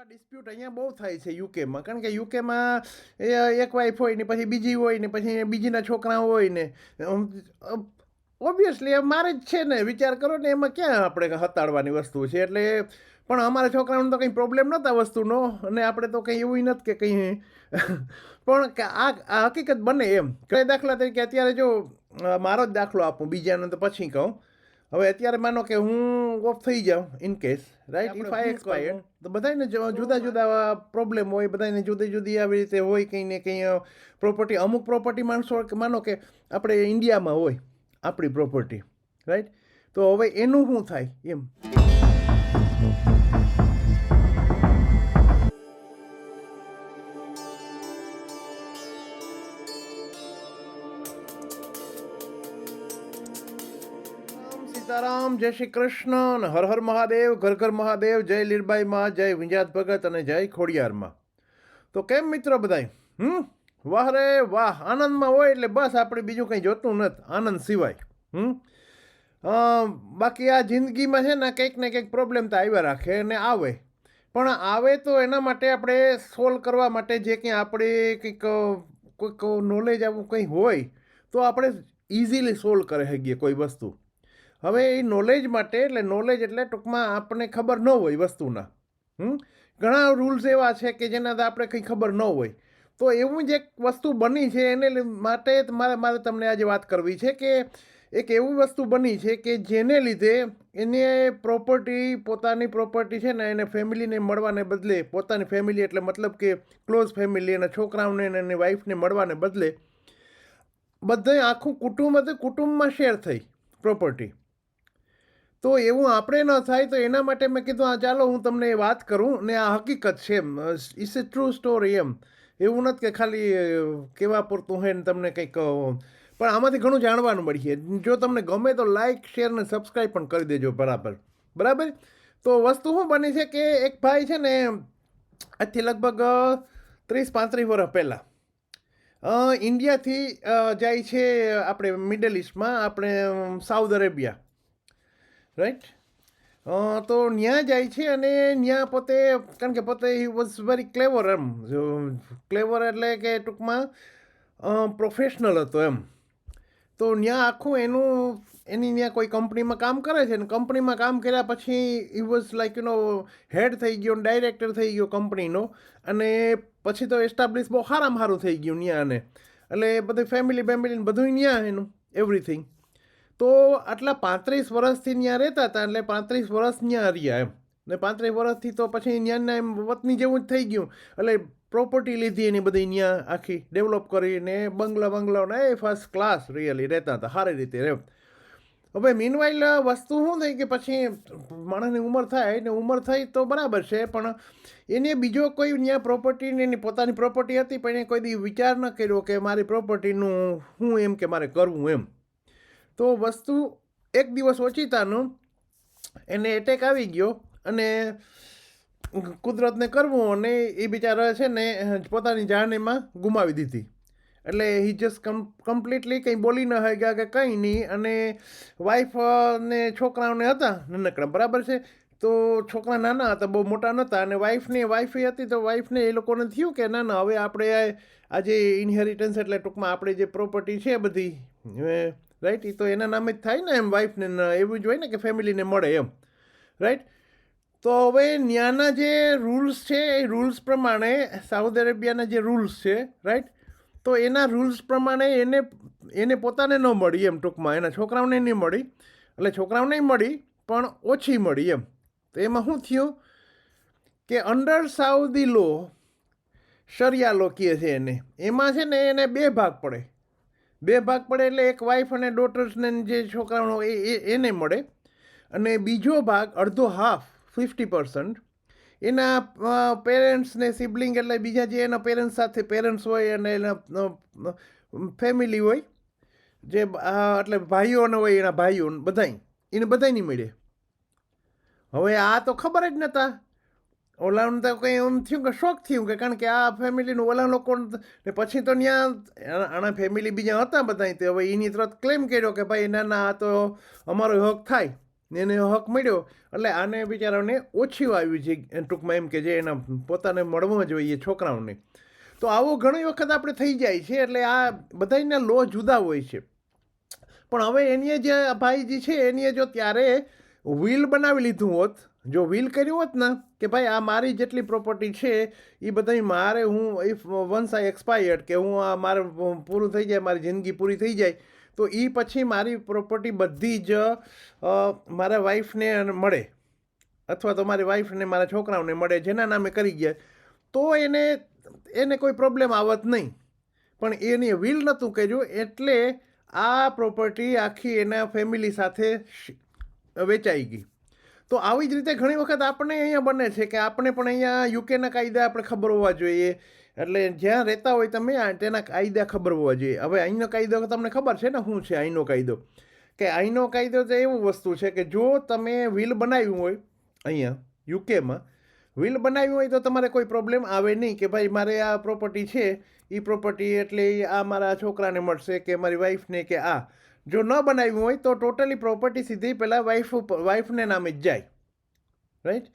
આવા ડિસ્પ્યુટ અહીંયા બહુ થાય છે યુકેમાં કારણ કે યુકેમાં એક વાઈફ હોય ને પછી બીજી હોય ને પછી બીજીના છોકરા હોય ને. ઓબ્વિયસલી મારે જ છે ને. વિચાર કરો ને, એમાં ક્યાં આપણે હતાડવાની વસ્તુ છે? એટલે પણ અમારા છોકરાઓને તો કંઈ પ્રોબ્લેમ નહોતા વસ્તુનો. અને આપણે તો કંઈ એવું નથી કે કંઈ. પણ આ આ હકીકત બને એમ. કઈ દાખલા તરીકે અત્યારે જો મારો જ દાખલો આપું, બીજાનો તો પછી કહું. હવે અત્યારે માનો કે હું ઓફ થઈ જાઉં in case right if I expired તો બધાને જુદા જુદા પ્રોબ્લેમ હોય બધાને જુદી જુદી આવી રીતે હોય કંઈ ને કંઈ પ્રોપર્ટી અમુક પ્રોપર્ટી માણસો કે માનો કે આપણે ઇન્ડિયામાં હોય આપણી પ્રોપર્ટી રાઈટ તો હવે એનું શું થાય એમ? જય શ્રી કૃષ્ણ અને હર હર મહાદેવ, ઘર ઘર મહાદેવ, જય લીરબાઈ માં, જય વિંજાત ભગત અને જય ખોડિયારમાં તો કેમ મિત્રો બધાય? હમ? વાહ રે વાહ, આનંદમાં હોય એટલે બસ આપણે બીજું કંઈ જોતું નથી, આનંદ સિવાય. હમ? બાકી આ જિંદગીમાં છે ને કંઈક ને કંઈક પ્રોબ્લેમ તો આવ્યા રાખે અને આવે. પણ આવે તો એના માટે આપણે સોલ્વ કરવા માટે જે કંઈ આપણે કંઈક, કોઈક નોલેજ આવું કંઈ હોય, તો આપણે ઇઝીલી સોલ્વ કરી શકીએ કોઈ વસ્તુ. હવે એ નોલેજ માટે, એટલે નોલેજ એટલે ટૂંકમાં આપણને ખબર ન હોય વસ્તુના. હમ? ઘણા રૂલ્સ એવા છે કે જેના આપણે કંઈ ખબર ન હોય. તો એવું જ વસ્તુ બની છે, એને માટે મારે મારે તમને આજે વાત કરવી છે કે એક એવી વસ્તુ બની છે કે જેને લીધે એને પ્રોપર્ટી પોતાની પ્રોપર્ટી છે ને એને ફેમિલીને મળવાને બદલે, પોતાની ફેમિલી એટલે મતલબ કે ક્લોઝ ફેમિલી એના છોકરાઓને અને એની વાઈફને મળવાને બદલે, બધે આખું કુટુંબ હતું કુટુંબમાં શેર થઈ પ્રોપર્ટી તો એવું આપણે ન થાય તો એના માટે મેં કીધું, આ ચાલો હું તમને વાત કરું ને આ હકીકત છે એમ. ઇટ્સ એ ટ્રુ સ્ટોરી એમ. એવું નથી કે ખાલી કેવા પૂરતું હોય ને તમને કંઈક પણ આમાંથી ઘણું જાણવાનું મળીએ. જો તમને ગમે તો લાઇક શેર ને સબસ્ક્રાઈબ પણ કરી દેજો બરાબર. બરાબર? તો વસ્તુ શું બની છે કે એક ભાઈ છે ને, આજથી લગભગ ત્રીસ પાંત્રીસ વર્ષ પહેલાં ઇન્ડિયાથી જાય છે આપણે મિડલ ઇસ્ટમાં આપણે સાઉદ અરેબિયા રાઈટ તો ત્યાં જાય છે અને ત્યાં પોતે, કારણ કે પોતે હી વોઝ વેરી ક્લેવર એમ. ક્લેવર એટલે કે ટૂંકમાં પ્રોફેશનલ હતો એમ. તો ત્યાં આખું એનું, એની ત્યાં કોઈ કંપનીમાં કામ કરે છે ને કંપનીમાં કામ કર્યા પછી he was like you know head થઈ ગયો ડાયરેક્ટર થઈ ગયો કંપનીનો અને પછી તો એસ્ટાબ્લિશ બહુ સારામાં સારું થઈ ગયું ત્યાં અને. એટલે બધી ફેમિલી બેમિલી બધું ત્યાં એનું એવરીથિંગ તો આટલા પાંત્રીસ વર્ષથી ત્યાં રહેતા હતા, એટલે પાંત્રીસ વર્ષ ત્યાં રહ્યા એમ. ને પાંત્રીસ વર્ષથી તો પછી ત્યાંના એમ વતની જેવું જ થઈ ગયું. એટલે પ્રોપર્ટી લીધી એની બધી ત્યાં આખી ડેવલપ કરીને બંગલા બંગલાઓને એ ફર્સ્ટ ક્લાસ રિયલી રહેતા હતા, સારી રીતે રહે હવે મીનવાઇલ વસ્તુ શું થઈ કે પછી માણસની ઉંમર થાય ને ઉંમર થઈ તો બરાબર છે, પણ એને બીજો કોઈ ત્યાં પ્રોપર્ટીની એની પોતાની પ્રોપર્ટી હતી, પણ એને કોઈ દી વિચાર ન કર્યો કે મારી પ્રોપર્ટીનું હું એમ કે મારે કરવું એમ. તો વસ્તુ એક દિવસ ઓચિતાનું એને એટેક આવી ગયો અને કુદરતને કરવું અને એ બિચારા છે ને પોતાની જાન એમાં ગુમાવી દીધી. એટલે હી જસ્ટ કમ્પ્લીટલી કંઈ બોલી ન ગયા કે કંઈ નહીં અને વાઈફ ને છોકરાઓને હતા, નાનકડા, બરાબર છે? તો છોકરા નાના હતા, બહુ મોટા નહોતા અને વાઈફને વાઈફે હતી તો વાઈફને એ લોકોને થયું કે ના ના, હવે આપણે આજે ઇન્હેરિટન્સ એટલે ટૂંકમાં આપણે જે પ્રોપર્ટી છે બધી રાઈટ એ તો એના નામે જ થાય ને એમ વાઈફને એવું જ હોય ને કે ફેમિલીને મળે એમ. રાઈટ તો હવે ત્યાંના જે રૂલ્સ છે, એ રૂલ્સ પ્રમાણે સાઉદી અરેબિયાના જે રૂલ્સ છે રાઈટ તો એના રૂલ્સ પ્રમાણે એને એને પોતાને ન મળી એમ ટૂંકમાં. એના છોકરાઓને નહીં મળી. એટલે છોકરાઓને મળી, પણ ઓછી મળી એમ. તો એમાં શું થયું? કે અંડર સાઉદી લો શરિયા લો કહે છે એને. એમાં છે ને એને બે ભાગ પડે. બે ભાગ પડે એટલે એક વાઈફ અને ડોટર્સને જે છોકરાઓ એ એને મળે. અને બીજો ભાગ અડધો હાફ ફિફ્ટી પર્સન્ટ એના પેરેન્ટ્સને સિબલિંગ એટલે બીજા જે એના પેરેન્ટ્સ સાથે પેરેન્ટ્સ હોય અને એના ફેમિલી હોય, જે એટલે ભાઈઓને હોય એના ભાઈઓ બધાય, એને બધાયની મળે. હવે આ તો ખબર જ નહોતા ઓલાનું તો કંઈ એમ થયું કે શોખ થયું કે કારણ કે આ ફેમિલીનું ઓલા લોકો ને પછી તો ત્યાં આના ફેમિલી બીજા હતા બધા તો હવે એની તરત ક્લેમ કર્યો કે ભાઈ ના ના આ તો અમારો હક થાય ને એને હક મળ્યો એટલે આને બિચારાને ઓછું આવ્યું છે ટૂંકમાં એમ કે જે એના પોતાને મળવું જોઈએ છોકરાઓને તો આવો ઘણી વખત આપણે થઈ જાય છે એટલે આ બધાના લો જુદા હોય છે પણ હવે એની જે ભાઈજી છે એની જો ત્યારે વ્હીલ બનાવી લીધું હોત જો વિલ કર્યું હોત ને, કે ભાઈ આ મારી જેટલી પ્રોપર્ટી છે એ બધાય મારે હું ઇફ વન્સ આઈ એક્સપાયર્ડ કે હું આ મારે પૂરું થઈ જાય, મારી જિંદગી પૂરી થઈ જાય, તો એ પછી મારી પ્રોપર્ટી બધી જ મારા વાઈફને મળે. અથવા તો મારી વાઈફને મારા છોકરાઓને મળે, જેના નામે કરી ગયા. તો એને એને કોઈ પ્રોબ્લેમ આવત નહીં. પણ એની વ્હીલ નહોતું કર્યું, એટલે આ પ્રોપર્ટી આખી એના ફેમિલી સાથે વેચાઈ ગઈ. તો આવી જ રીતે ઘણી વખત આપણે અહીંયા બને છે કે આપણે પણ અહીંયા યુકેના કાયદા આપણે ખબર હોવા જોઈએ. એટલે જ્યાં રહેતા હોય તમે તેના કાયદા ખબર હોવા જોઈએ. હવે અહીંનો કાયદો તમને ખબર છે ને શું છે અહીંનો કાયદો? કે અહીંનો કાયદો તો એવું વસ્તુ છે કે જો તમે વ્હીલ બનાવ્યું હોય અહીંયા યુકેમાં, વ્હીલ બનાવ્યું હોય તો તમારે કોઈ પ્રોબ્લેમ આવે નહીં કે ભાઈ મારે આ પ્રોપર્ટી છે એ પ્રોપર્ટી એટલે આ મારા છોકરાને મળશે કે મારી વાઈફને કે આ. જો ન બનાવ્યું હોય તો ટોટલી પ્રોપર્ટી સીધી પહેલાં વાઈફ વાઈફને નામે જ જાય. રાઈટ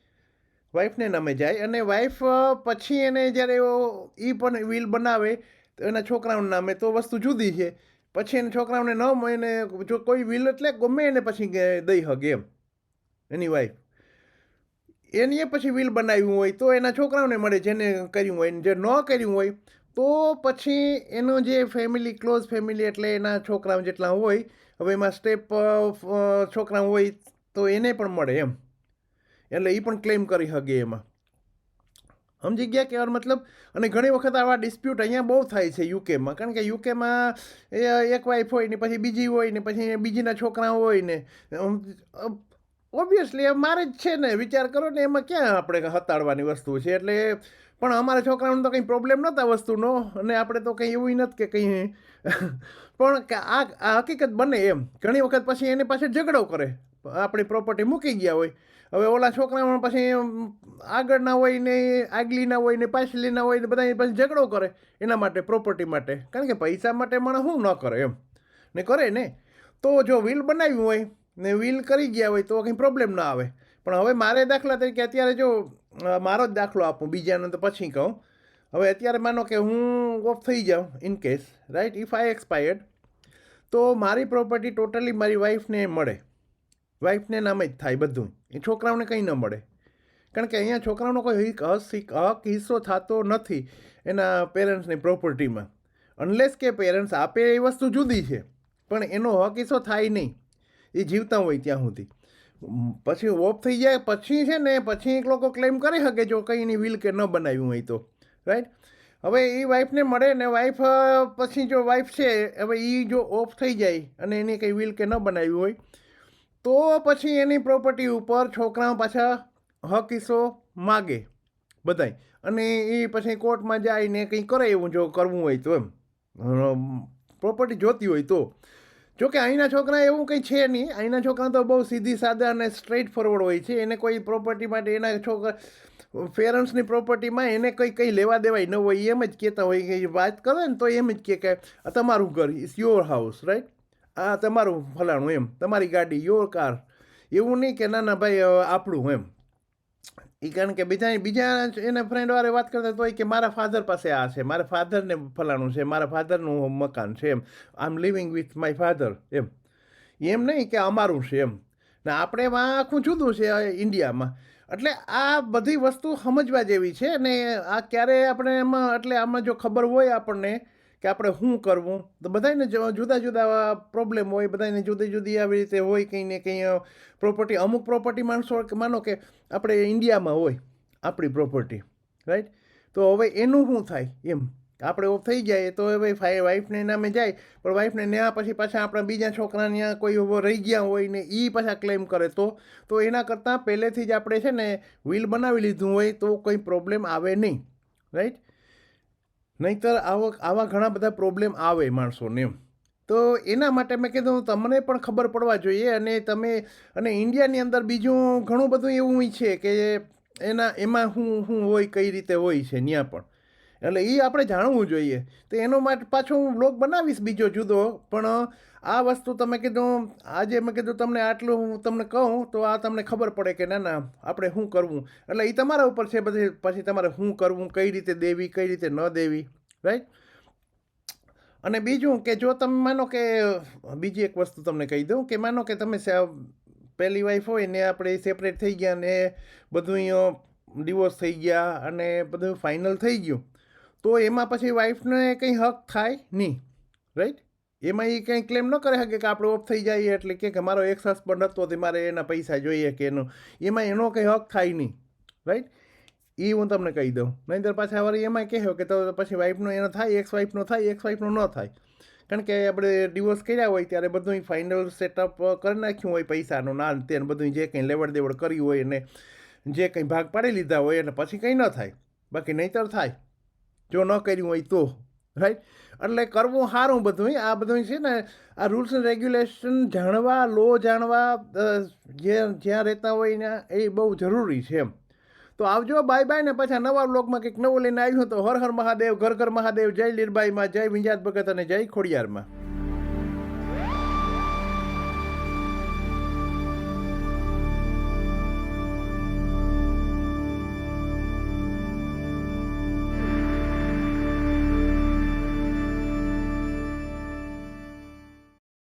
વાઈફને નામે જાય અને વાઈફ પછી એને જ્યારે એ પણ વ્હીલ બનાવે તો એના છોકરાઓના નામે તો વસ્તુ જુદી છે. પછી એને છોકરાઓને ન એને જો કોઈ વિલ એટલે ગમે એને પછી દઈ હગે એમ. એની વાઈફ એની પછી વિલ બનાવ્યું હોય તો એના છોકરાઓને મળે, જેને કર્યું હોય જે ન કર્યું હોય તો પછી એનો જે ફેમિલી ક્લોઝ ફેમિલી એટલે એના છોકરાઓ જેટલા હોય, હવે એમાં સ્ટેપ છોકરા હોય તો એને પણ મળે એમ. એટલે એ પણ ક્લેમ કરી શકે એમાં. સમજી ગયા કે મતલબ? અને ઘણી વખત આવા ડિસ્પ્યુટ અહીંયા બહુ થાય છે યુકેમાં કારણ કે યુકેમાં એક વાઈફ હોય ને પછી બીજી હોય ને પછી બીજીના છોકરા હોય ને ઓબ્વિયસલી મારે જ છે ને. વિચાર કરો ને, એમાં ક્યાં આપણે હતાડવાની વસ્તુ છે? એટલે પણ અમારા છોકરાઓને તો કંઈ પ્રોબ્લેમ નહોતા વસ્તુનો અને આપણે તો કંઈ એવું નથી કે કંઈ પણ આ આ હકીકત બને એમ. ઘણી વખત પછી એને પાસે ઝઘડો કરે. આપણી પ્રોપર્ટી મૂકી ગયા હોય. હવે ઓલા છોકરાઓ પછી આગળના હોય ને આગલીના હોય ને પાછલીના હોય ને બધા એની પાસે ઝઘડો કરે. એના માટે પ્રોપર્ટી માટે. કારણ કે પૈસા માટે માણસ શું ન કરે એમ. ને કરે ને. તો જો વિલ બનાવ્યું હોય ને વ્હીલ કરી ગયા હોય તો કંઈ પ્રોબ્લેમ ના આવે. પણ હવે મારે દાખલા તરીકે અત્યારે જો મારો જ દાખલો આપું, બીજાનો તો પછી કહું. હવે અત્યારે માનો કે હું ઓફ થઈ જાઉં in case right if I expired તો મારી પ્રોપર્ટી ટોટલી મારી વાઈફને મળે. વાઈફને નામે જ થાય બધું. એ છોકરાઓને કંઈ ન મળે. કારણ કે અહીંયા છોકરાઓનો કોઈ હક હિસ્સો થતો નથી એના પેરેન્ટ્સની પ્રોપર્ટીમાં અનલેસ કે પેરેન્ટ્સ આપે એ વસ્તુ જુદી છે, પણ એનો હક હિસ્સો થાય નહીં. એ જીવતા હોય ત્યાં સુધી. પછી ઓફ થઈ જાય, પછી છે ને પછી એક લોકો ક્લેમ કરી શકે જો કંઈ એની વિલ કે ન બનાવ્યું હોય તો રાઈટ હવે એ વાઈફને મળે ને વાઈફ પછી જો વાઈફ છે, હવે એ જો ઓફ થઈ જાય અને એની કંઈ વિલ કે ન બનાવ્યું હોય, તો પછી એની પ્રોપર્ટી ઉપર છોકરાઓ પાછા હક હિસ્સો માગે બધાય. અને એ પછી કોર્ટમાં જાય ને કંઈ કરે એવું જો કરવું હોય તો એમ. પ્રોપર્ટી જોતી હોય તો. જો કે અહીંના છોકરા એવું કંઈ છે નહીં. અહીંના છોકરા તો બહુ સીધી સાદા અને સ્ટ્રેટ ફોરવર્ડ હોય છે. એને કોઈ પ્રોપર્ટી માટે એના છોકરા પેરેન્ટ્સની પ્રોપર્ટીમાં એને કંઈ કંઈ લેવા દેવાય ન હોય એમ જ કહેતા હોય કે વાત કરે ને તો એમ જ કહે કે તમારું ઘર ઇઝ યોર હાઉસ રાઈટ આ તમારું ફલાણું, એમ. તમારી ગાડી યોર કાર એવું નહીં કે, ના ના, ભાઈ આપણું, એમ. એ કારણ કે બીજા બીજા એના ફ્રેન્ડ વાળે વાત કરતા તો એ કે, મારા ફાધર પાસે આ છે, મારા ફાધરને ફલાણું છે, મારા ફાધરનું મકાન છે, એમ. I am living with my father એમ. એમ નહીં કે અમારું છે, એમ. ને આપણે એમાં આખું જુદું છે ઇન્ડિયામાં. એટલે આ બધી વસ્તુ સમજવા જેવી છે અને આ ક્યારે આપણે એમાં, એટલે આમાં જો ખબર હોય આપણને કે આપણે શું કરવું? તો બધાને જુદા જુદા પ્રોબ્લેમ હોય બધાને જુદી જુદી આવી રીતે હોય કંઈ ને કંઈ પ્રોપર્ટી અમુક પ્રોપર્ટી માણસો માનો કે આપણે ઇન્ડિયામાં હોય આપણી પ્રોપર્ટી રાઈટ તો હવે એનું શું થાય એમ? આપણે એવું થઈ જાય તો હવે ભાઈ વાઈફને નામે જાય, પણ વાઈફને ન્યા પછી પાછા આપણા બીજા છોકરા ત્યાં કોઈ રહી ગયા હોય ને એ પાછા ક્લેમ કરે તો તો એના કરતાં પહેલેથી જ આપણે છે ને વ્હીલ બનાવી લીધું હોય તો કંઈ પ્રોબ્લેમ આવે નહીં રાઈટ નહીંતર આવા આવા ઘણા બધા પ્રોબ્લેમ આવે માણસોને એમ. તો એના માટે મેં કીધું, તમને પણ ખબર પડવા જોઈએ અને તમે અને ઇન્ડિયાની અંદર બીજું ઘણું બધું એવું છે કે એના એમાં હું હું હોય, કઈ રીતે હોય છે ત્યાં પણ. એટલે એ આપણે જાણવું જોઈએ. તો એનો માટે પાછો હું બ્લોગ બનાવીશ બીજો જુદો, પણ આ વસ્તુ તમે કીધું, આજે મેં કીધું તમને આટલું હું તમને કહું, તો આ તમને ખબર પડે કે ના ના, આપણે શું કરવું? એટલે એ તમારા ઉપર છે બધી, પછી તમારે શું કરવું, કઈ રીતે દેવી, કઈ રીતે ન દેવી રાઈટ અને બીજું કે જો તમે, માનો કે, બીજી એક વસ્તુ તમને કહી દઉં કે માનો કે તમે પહેલી વાઈફ હોય ને આપણે સેપરેટ થઈ ગયા ને બધું ડિવોર્સ થઈ ગયા અને બધું ફાઇનલ થઈ ગયું, તો એમાં પછી વાઈફને કંઈ હક થાય નહીં રાઈટ એમાં એ કંઈ ક્લેમ ન કરે શકે કે આપણે ઓફ થઈ જઈએ એટલે કે મારો એક હસબન્ડ હતો તે મારે એના પૈસા જોઈએ કે એનો. એમાં એનો કંઈ હક થાય નહીં. રાઈટ એ હું તમને કહી દઉં. નહીંતર પાછા વળી એમાં કહે કે તો પછી વાઈફનો એનો થાય એક્સ વાઈફનો થાય એક્સ વાઈફનો ન થાય. કારણ કે આપણે ડિવોર્સ કર્યા હોય ત્યારે બધું ફાઇનલ સેટઅપ કરી નાખ્યું હોય પૈસાનું ના તે બધું જે કંઈ લેવડ દેવડ કરી હોય અને જે કંઈ ભાગ પાડી લીધા હોય અને પછી કંઈ ન થાય. બાકી નહીંતર થાય. જો ન કર્યું હોય તો. રાઈટ એટલે કરવું સારું બધું. આ બધું છે ને, આ રૂલ્સ એન્ડ રેગ્યુલેશન જાણવા લો જાણવા જે, જ્યાં રહેતા હોય ને, એ બહુ જરૂરી છે એમ. તો આવજો બાય બાય ને પાછા નવા બ્લોગમાં કંઈક નવું લઈને આવ્યું તો હર હર મહાદેવ, ઘર ઘર મહાદેવ, જય લીરબાઈમાં, જય વિંજાત ભગત અને જય ખોડિયારમાં.